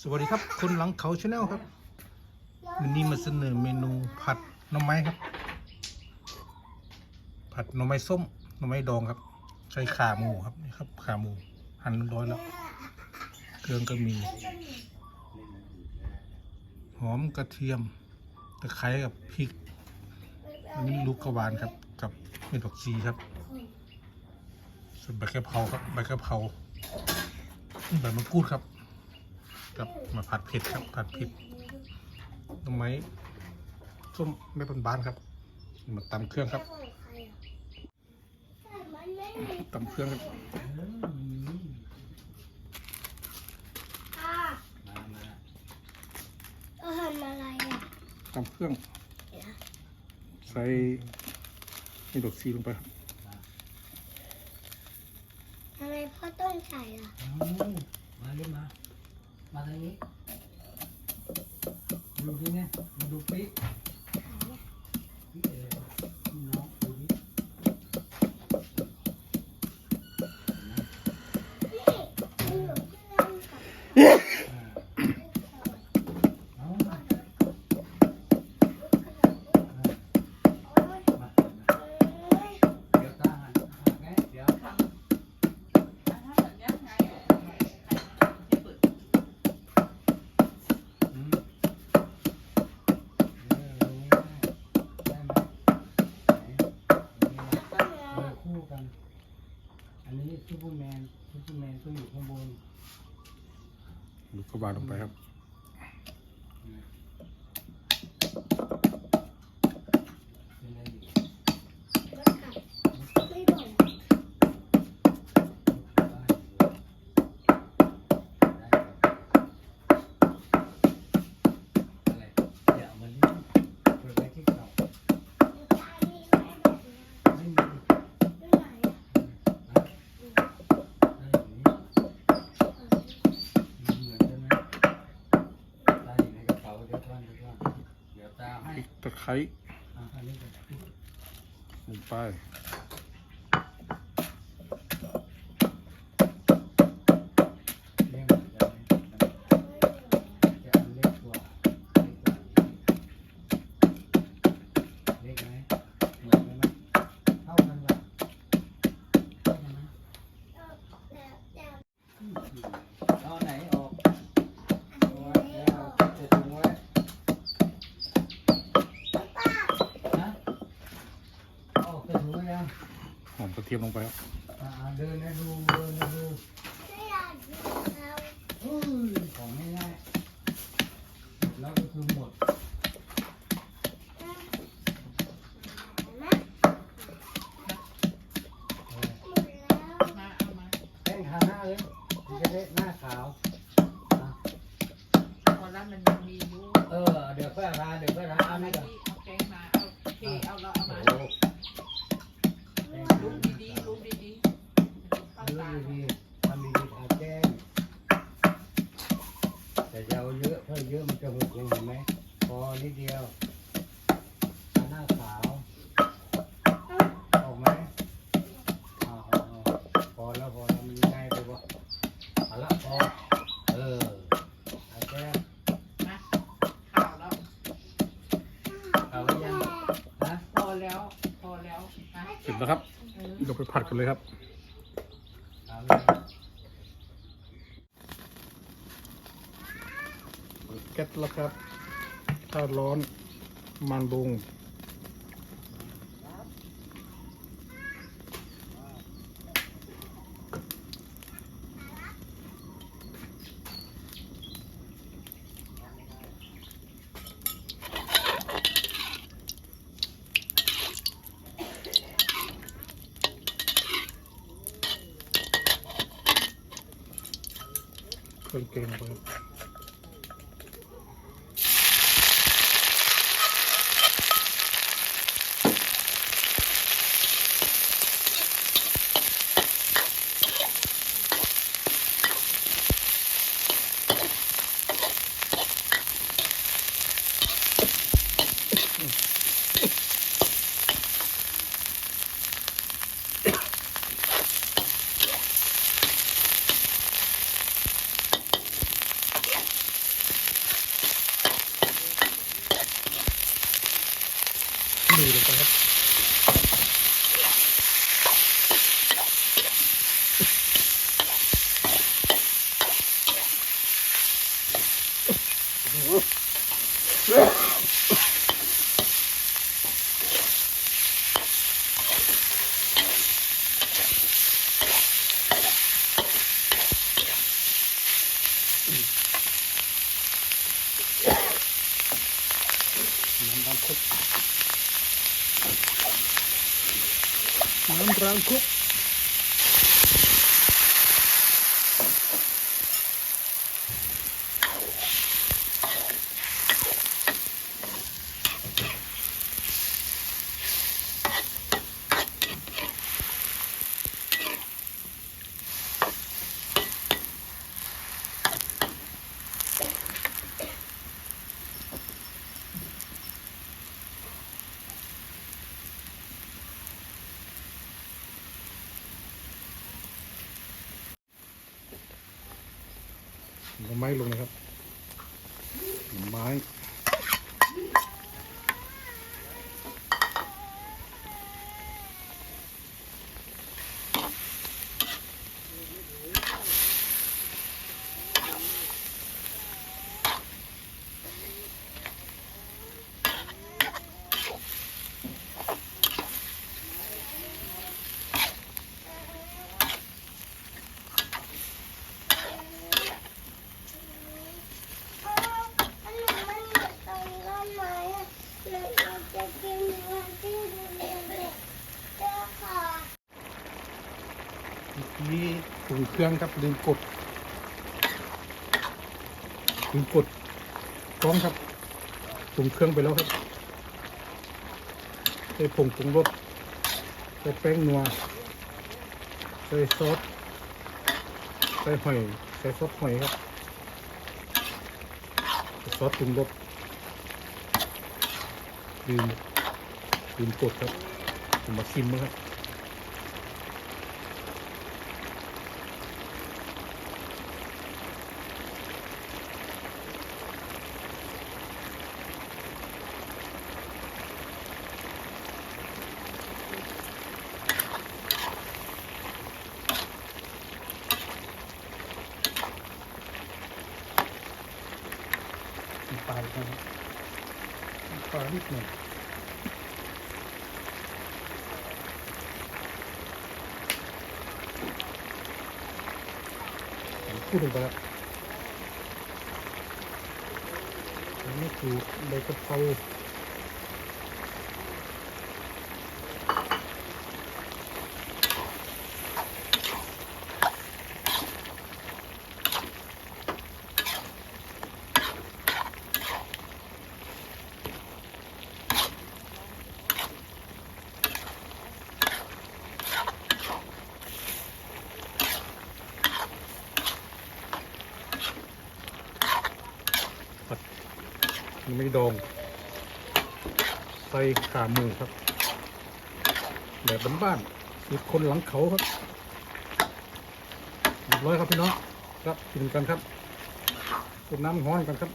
สวัสดีครับ คนหลังเขาชาแนลครับ วันนี้มาเสนอเมนูผัดหน่อไม้ครับ ผัดหน่อไม้ส้มหน่อไม้ดองครับ ใช้ขาหมูครับนี่ครับ ขาหมู หั่นเรียบร้อยแล้ว เครื่องก็มี หอมกระเทียมตะไคร้กับพริก อันนี้ลูกกระวานครับ กับเม็ดผักชีครับส่วนใบกระเพราครับใบกระเพราใบมะกรูดครับ กับมาผัดเผ็ดครับผัดเผ็ดต้นไม้ส้มไม่เป็นบานๆครับ มาตำเครื่องครับตำเครื่องครับอ่าก็ทำอะไรอะตำเครื่อง ใส่นี่ดอกซีลงไปครับทำไมพ่อต้องใส่ล่ะมาเรียมามาทางนี้ดูที่เนี่ยมา ดูปิ๊กปิ๊กอะไรวะพี่น้องดูนี่ นี่หนูเพื่อนกับ เอามา โอ๊ย มา เอ้ย เดี๋ยวตาหันหันไงเดี๋ยวอืมเออได้ไหมไหนนี่ ก็ เออคู่กัน อันนี้ซูเปอร์แมน ซูเปอร์แมนต้องอยู่ข้างบนลูกกระวานลงไปครับเป็นอะไรอยู่ แล้วกัดไม่บ่น อะไรเดี๋ยวมันนี่เปิดไปที่เก่า ตามีไหมแบบนี้ ไม่มี ไม่ไหนอะ นะได้อย่างนี้เหมือนกันไหมได้อยู่ในกระเป๋าเดี๋ยวก่อนเดี๋ยวก่อนเดี๋ยว ตาให้พริกตะไคร้อะอันนี้ก่อนลงไป เลี้ยงเหมือนกันไหมจะอันเล็กกว่าเล็กกว่าเล็กไหมเหมือนกันไหมเท่ากันปะเท่ากันไหม แล้วแต่ เอาไหนออก อัน เอาไว้ นี้ แล้วเอาใส่ถุงไว้ ป้า นะเอาใส่ถุงไว้ยัง หอมกระเทียมลงไปครับอ่าเดินนะดูเดินนะดูไม่อยากดูแล้วอุ้ยของง่ายๆแล้วก็คือหมดเออหมดแล้วแป้งทาหน้าเลยมันจะได้หน้าขาวอะพอแล้วมันยังมีอยู่เออเดี๋ยวค่อยทาเดี๋ยวค่อยทาเอาไหมก่อน เอาแกงมาเอาเทเอาเราเอามา โอ้โหแป้ง ลู ทาก ดีๆลูกดีๆเข้า ดู ตา ดีๆทำดีๆทาแก้มแต่จะเอาเยอะถ้าเยอะมันจะหกลงเห็นไหมพอนิดเดียวทาหน้าขาวออกไหมอ่าๆพอแล้วพอแล้วมันง่ายไปวะเอาละพอเออทาแก้ม นะข้าวแล้ว เอาไว้ยังฮะ พอแล้วพอแล้วนะ เสร็จแล้วครับเดี๋ยวไปผัดกันเลยครับเอาไว้ยังแก๊สแล้วครับ ถ้าร้อนมันลง มือเลงไครับ น้ำร้างไม้ลงนะครับไม้ เมื่อกี้ปรุงเครื่องครับลืมกดลืมกดกล้องครับปรุงเครื่องไปแล้วครับใส่ผงปรุงรสใส่แป้งนัวใส่ซอสใส่หอยใส่ซอสหอยครับซอสปรุงรสลืมลืมกดครับผมมาชิมมั้งครับ มีปลาอีกนะครับมีปลา นิดหนึ่งพูดลงไปแล้วนี่คือใบกะเพรา ยังไม่ดอง ใส่ขาหมูครับ แบบบ้านๆสูตรคนหลังเขาครับเรียบร้อยครับพี่น้องครับกินกันครับกินน้ำห้อนกันครับ